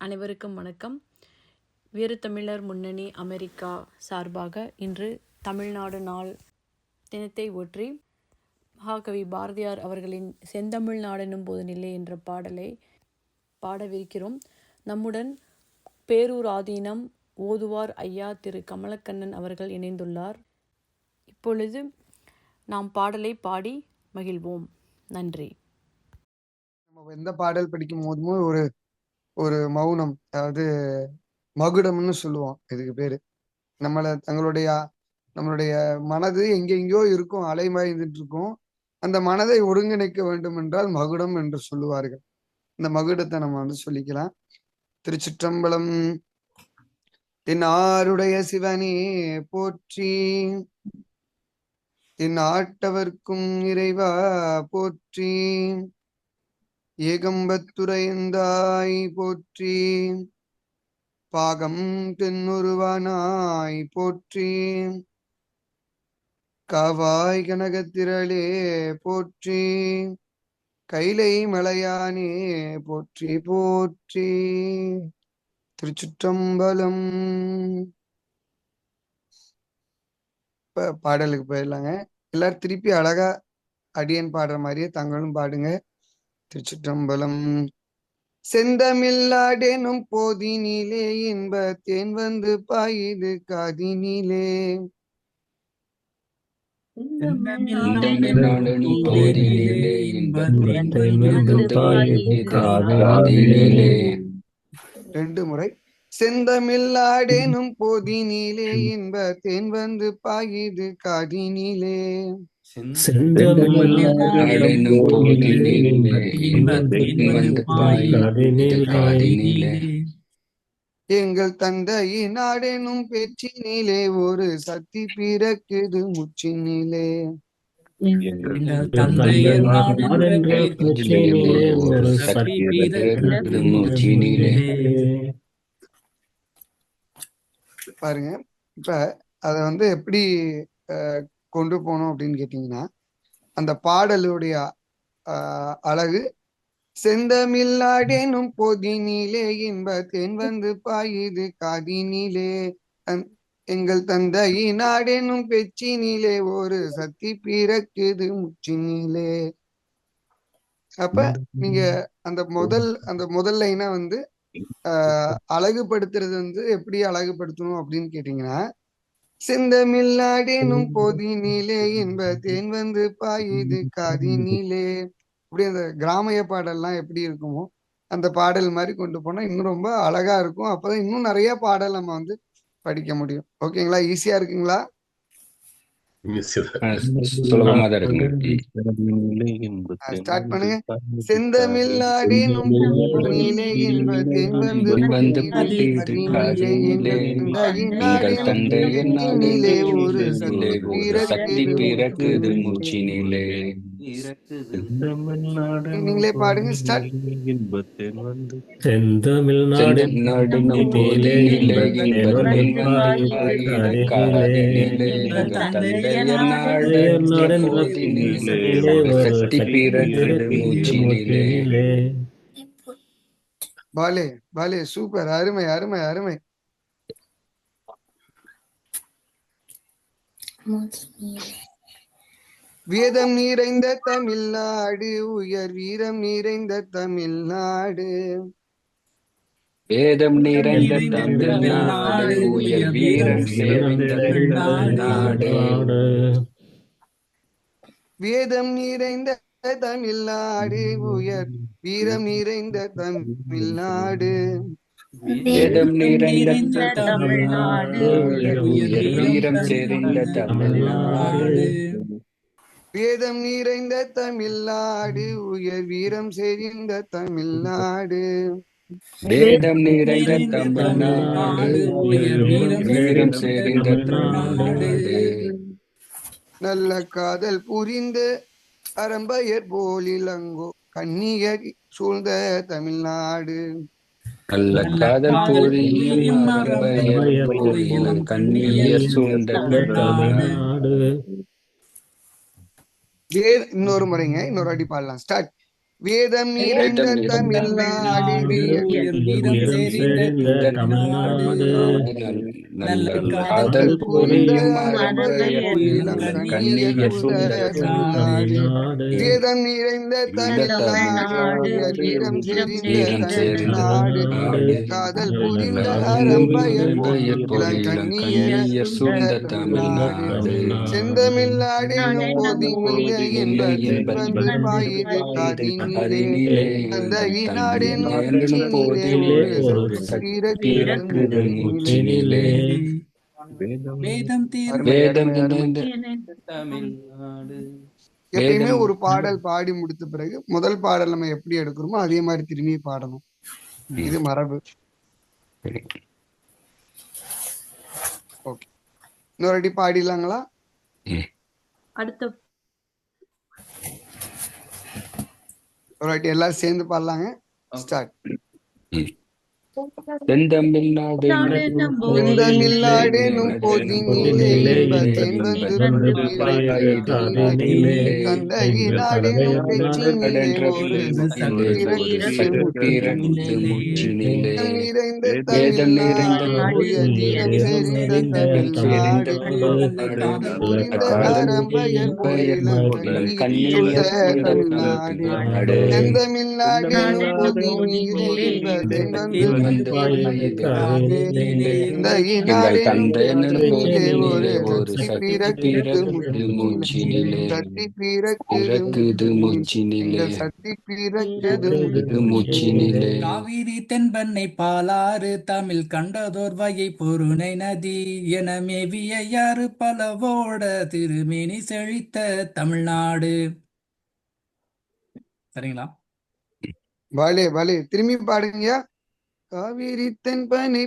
அனைவருக்கும் வணக்கம். வீரத்தமிழர் முன்னணி அமெரிக்கா சார்பாக இன்று தமிழ்நாடு நாள் தினத்தை ஒற்றி மகாகவி பாரதியார் அவர்களின் செந்தமிழ் நாடெனும் போது நிலை என்ற பாடலை பாடவிருக்கிறோம். நம்முடன் பேரூர் ஆதீனம் ஓதுவார் ஐயா திரு கமலக்கண்ணன் அவர்கள் இணைந்துள்ளார். இப்பொழுது நாம் பாடலை பாடி மகிழ்வோம். நன்றி. நம்ம எந்த பாடல் படிக்கும் போதுமே ஒரு ஒரு மௌனம் அதாவது மகுடம்னு சொல்லுவோம் இதுக்கு பேரு. நம்மள தங்களுடைய நம்மளுடைய மனது எங்கெங்கயோ இருக்கும் அலைமாய்ந்துட்டு இருக்கும் அந்த மனதை ஒருங்கிணைக்க வேண்டும் என்றால் மகுடம் என்று சொல்லுவார்கள். இந்த மகுடத்தை நம்ம வந்து சொல்லிக்கலாம். திருச்சிற்றம்பலம் தென்னாருடைய சிவனே போற்றி. என் ஆட்டவர்க்கும் இறைவா போற்றி. ஏகம்பத்துரைந்தாய் போற்றி. பாகம் தென்னுருவனாய் போற்றி. காவாய் கனகத்திரளே போற்றி. கைலை மலையானே போற்றி போற்றி. திருச்சுற்றம்பலம். பாடலுக்கு போயிடலாங்க. எல்லாரும் திருப்பி அழகா அடியன் பாடுற மாதிரியே தங்களும் பாடுங்க. திருச்சிற்றம்பலம். செந்தமில்லாடெனும் போதினிலே இன்ப தேன் வந்து பாயுது காதினிலே. ரெண்டு முறை. செந்தமில்லாடெனும் போதினிலே இன்ப தேன் வந்து பாயுது காதினிலே. எங்கள் தந்தையின் நாடெனும் பேச்சினிலே ஒரு சக்தி பிறக்குது முச்சினிலே. பாருங்க இப்ப அத வந்து எப்படி கொண்டு போனோம் அப்படின்னு கேட்டீங்கன்னா அந்த பாடலுடைய ஆஹ், அழகு செந்தமில்லாடேனும் பொதினிலே இன்ப தென் வந்து பாயுது காதினிலே. எங்கள் தந்தையின் நாடேனும் பெச்சினிலே ஒரு சக்தி பிறக்குது முச்சினிலே அப்ப நீங்க அந்த முதல் அந்த முதல் லைனா வந்து ஆஹ், அழகுபடுத்துறது வந்து எப்படி அழகுபடுத்தணும் அப்படின்னு கேட்டீங்கன்னா செந்தமில்லாடேனும் பொதினிலே இன்ப தேன் வந்து பாயுது காதினிலே. இப்படி அந்த கிராமிய பாடல்லாம் எப்படி இருக்குமோ அந்த பாடல் மாதிரி கொண்டு போனா இன்னும் ரொம்ப அழகா இருக்கும். அப்பதான் இன்னும் நிறைய பாடல் நம்ம வந்து படிக்க முடியும். ஓகேங்களா? ஈஸியா இருக்குங்களா சுலபமா தான் இருக்குங்க ஸ்டார்ட் பண்ணுங்க செந்தமில்லாடேனும் நாடினிலே ஒரு ஒரு சக்தி பிறக்குது மூச்சினிலே நீங்களே பாடுங்க ஸ்டார்ட் செந்தமிழ்நாடு செந்தமிழ்நாடெனும் போதினிலே இன்பத்தின் வந்து பாயுது காதினிலே. எங்கள் தந்தையின் நாடென்ற போதினிலே ஒரு சக்தி பிறக்குது மூச்சினிலே பாலே பாலே சூப்பர் அருமை அருமை அருமை வேதம் நிறைந்த தமிழ்நாடு உயர் வீரம் நிறைந்த தமிழ்நாடு. வேதம் நிறைந்த தமிழ்நாடு உயர் வீரம் சேர்ந்த நாடு வேதம் நிறைந்த தமிழ்நாடு உயர் வீரம் நிறைந்த தமிழ்நாடு. வேதம் நிறைந்த தமிழ்நாடு உயர் வீரம் சேர்ந்த தமிழ்நாடு. வேதம் நிறைந்த தமிழ்நாடு உயர் வீரம் செறிந்த தமிழ்நாடு. வேதம் நிறைந்த தமிழ்நாடு உயர் வீரம் சேர்ந்த தமிழ்நாடு. நல்ல காதல் புரிந்த அறம்பயர் போலிலங்கோ கன்னியர் சூழ்ந்த தமிழ்நாடு. நல்ல காதல் புரியும் கண்ணீர் சூழ்ந்த தமிழ்நாடு. வே இன்னொரு முறைங்க இன்னொரு அடி பாடலாம். ஸ்டார்ட் வேதம் நிறைந்த தமிழ்நாடு காதல் புரியும் வேதம் நிறைந்த தமிழ்நாடு வீரம் சேர்ந்த காதல் புரிந்த கண்ணியர் சூழ்ந்த தமிழ்நாடு. தமிழ்நாடு. செந்தமிழ்நாடு போதினிலே இன்ப இன்ப ஒரு சக்தி வேதம் வேதம் தமிழ்நாடு எப்பயுமே ஒரு பாடல் பாடி முடித்த பிறகு முதல் பாடல் நம்ம எப்படி எடுக்கிறோமோ அதே மாதிரி திரும்பி பாடணும் இது மரபு ஓகே இன்னொரு அடி பாடிடலாங்களா அடுத்த வாட்டி எல்லாரும் சேர்ந்து பாடலாங்க. ஸ்டார்ட் செந்தமிழ்நாடெனும் பொதினிலே தமிழ்நாடு செந்தமிழ்நாடெனும் பொதினிலே எங்கள் தந்தை ஒரு சக்தி மூச்சினிலே. மூச்சினிலே. சக்தி மூச்சினிலே. காவிரி தென்பெண்ணை பாலாறு தமிழ் கண்டதோர் வகை பொருணை நதி என மேவிய யாரு பலவோட திருமேனி செழித்த தமிழ்நாடு. சரிங்களா? பலே பலே திரும்பி பாடுங்க காவிரி தென்பனை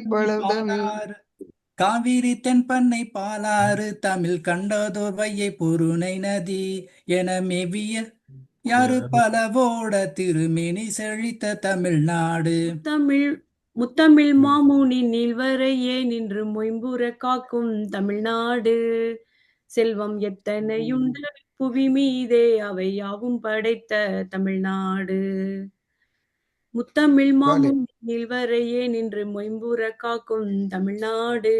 காவிரி தென்பெண்ணை பாலாறு தமிழ் கண்டதோர் வையை பொருணை நதி என மேவிய யாரு பலவோட திருமேனி செழித்த தமிழ்நாடு. தமிழ் முத்தமிழ் மாமுனி நீள்வரையே நின்று மொயம்புற காக்கும் தமிழ்நாடு. செல்வம் எத்தனையுண்டு? புவி மீதே அவை யாவும் படைத்த தமிழ்நாடு. முத்தமிழ் மாமுனி நீள்வரையே நின்று மொயம்புற காக்கும் தமிழ்நாடு.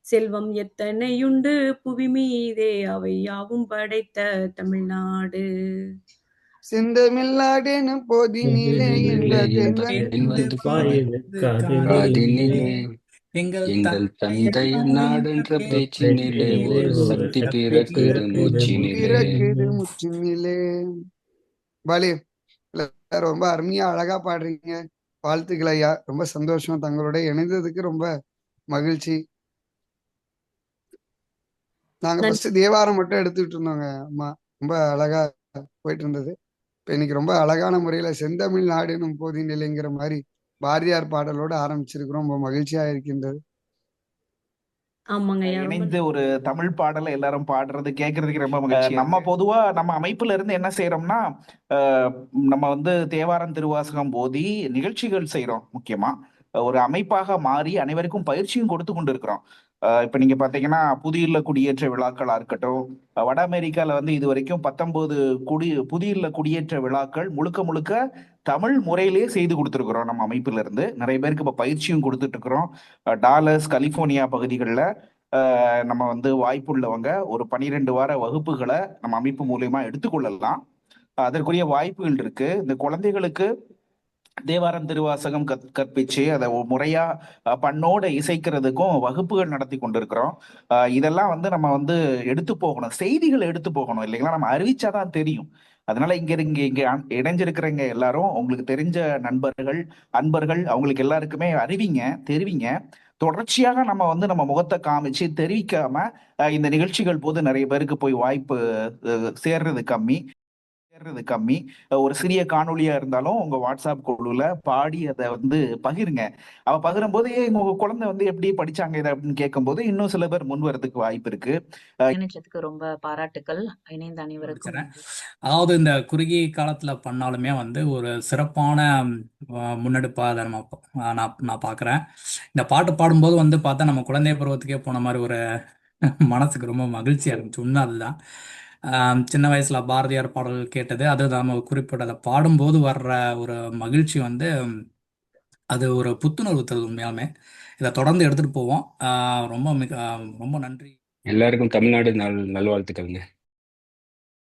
செல்வம் எத்தனையுண்டு புவி மீதே அவை யாவும் படைத்த தமிழ்நாடு. செந்தமிழ்நாடெனும் பொதினிலே எங்கள் எங்கள் தந்தை நாடென்ற பேச்சினிலே ஒரு சக்தி பிறக்குது மூச்சினிலே. எல்லாரும் ரொம்ப அருமையா அழகா பாடுறீங்க. வாழ்த்துக்கள் ஐயா. ரொம்ப சந்தோஷம். தங்களோட இணைந்ததுக்கு ரொம்ப மகிழ்ச்சி. நாங்க. ஃபர்ஸ்ட் தேவாரம் மட்டும் எடுத்துக்கிட்டு இருந்தோங்க அம்மா. ரொம்ப அழகா போயிட்டு இருந்தது. இப்ப இன்னைக்கு ரொம்ப அழகான முறையில செந்தமிழ் நாடுனும் போதினிலைங்கிற மாதிரி பாரதியார் பாடலோட ஆரம்பிச்சிருக்கிறோம். ரொம்ப மகிழ்ச்சியா இருக்கின்றது. ஆமாங்க ஐயா ரொம்ப இணைந்து ஒரு தமிழ் பாடலை எல்லாரும் பாடுறது கேட்கறதுக்கு ரொம்ப மகிழ்ச்சி நம்ம பொதுவா நம்ம அமைப்புல இருந்து என்ன செய்யறோம்னா அஹ், நம்ம வந்து தேவாரம் திருவாசகம் போதி நிகழ்ச்சிகள் செய்றோம் முக்கியமா. ஒரு அமைப்பாக மாறி அனைவருக்கும் பயிற்சியும் கொடுத்து கொண்டு இருக்கிறோம் அஹ், இப்ப நீங்க பாத்தீங்கன்னா புதியில்ல குடியேற்ற விழாக்களா இருக்கட்டும் அஹ், வட அமெரிக்கால வந்து இது வரைக்கும் பத்தொன்பது குடி புதியில்ல குடியேற்ற விழாக்கள் முழுக்க முழுக்க தமிழ் முறையிலேயே செய்து கொடுத்துருக்குறோம் நம்ம அமைப்புல இருந்து நிறைய பேருக்கு இப்போ பயிற்சியும் கொடுத்துட்டு இருக்கிறோம் டாலர்ஸ் கலிபோர்னியா பகுதிகளில் நம்ம வந்து வாய்ப்புள்ளவங்க ஒரு பனிரெண்டு வார வகுப்புகளை நம்ம அமைப்பு மூலயமா எடுத்துக்கொள்ளலாம். அதற்குரிய வாய்ப்புகள் இருக்கு. இந்த குழந்தைகளுக்கு தேவாரம் திருவாசகம் கற் கற்பிச்சு அதை முறையா பண்ணோட இசைக்கிறதுக்கும் வகுப்புகள் நடத்தி கொண்டிருக்கிறோம். இதெல்லாம் வந்து நம்ம வந்து எடுத்து போகணும். செய்திகளை எடுத்து போகணும். இல்லைங்களா? நம்ம அறிவிச்சாதான் தெரியும். அதனால இங்க இங்க இங்க அ- இணைஞ்சிருக்கிறவங்க எல்லாரும் உங்களுக்கு தெரிஞ்ச நண்பர்கள் அன்பர்கள் அவங்களுக்கு எல்லாருக்குமே அறிவிங்க தெரிவிங்க. தொடர்ச்சியாக நம்ம வந்து நம்ம முகத்தை காமிச்சு தெரிவிக்காம இந்த நிகழ்ச்சிகள் போது நிறைய பேருக்கு போய் வாய்ப்பு சேர்றது கம்மி. சேர்றது கம்மி. ஒரு சிறிய காணொளியா இருந்தாலும் உங்க வாட்ஸ்அப் குழுல பாடி அதை வந்து பகிருங்க. அவ பகிரும்போது "ஏய், உங்க குழந்தை வந்து எப்படி படிச்சாங்க இதை? அப்படின்னு கேட்கும்போது இன்னும் சில பேர் முன் வரதுக்கு வாய்ப்பு இருக்கு. இணைச்சதுக்கு ரொம்ப பாராட்டுக்கள். இணைந்த அனைவருக்கும். அதாவது இந்த குறுகிய காலத்துல பண்ணாலுமே வந்து ஒரு சிறப்பான முன்னெடுப்பா அதை நம்ம நான் நான் பார்க்குறேன் இந்த பாட்டு பாடும்போது வந்து பார்த்தா நம்ம குழந்தை பருவத்துக்கே போன மாதிரி ஒரு மனசுக்கு ரொம்ப மகிழ்ச்சியா இருந்துச்சு. உண்மை அதுதான். சின்ன வயசுல பாரதியார் பாடல் கேட்டது. அது நாம் குறிப்பிட அதை பாடும்போது வர்ற ஒரு மகிழ்ச்சி வந்து அது ஒரு புத்துணர்வு தருது உண்மையாலுமே. இதை தொடர்ந்து எடுத்துட்டு போவோம். ரொம்ப மிக ரொம்ப நன்றி. எல்லாருக்கும் தமிழ்நாடு நல் நல்வாழ்த்துக்கள்ங்க.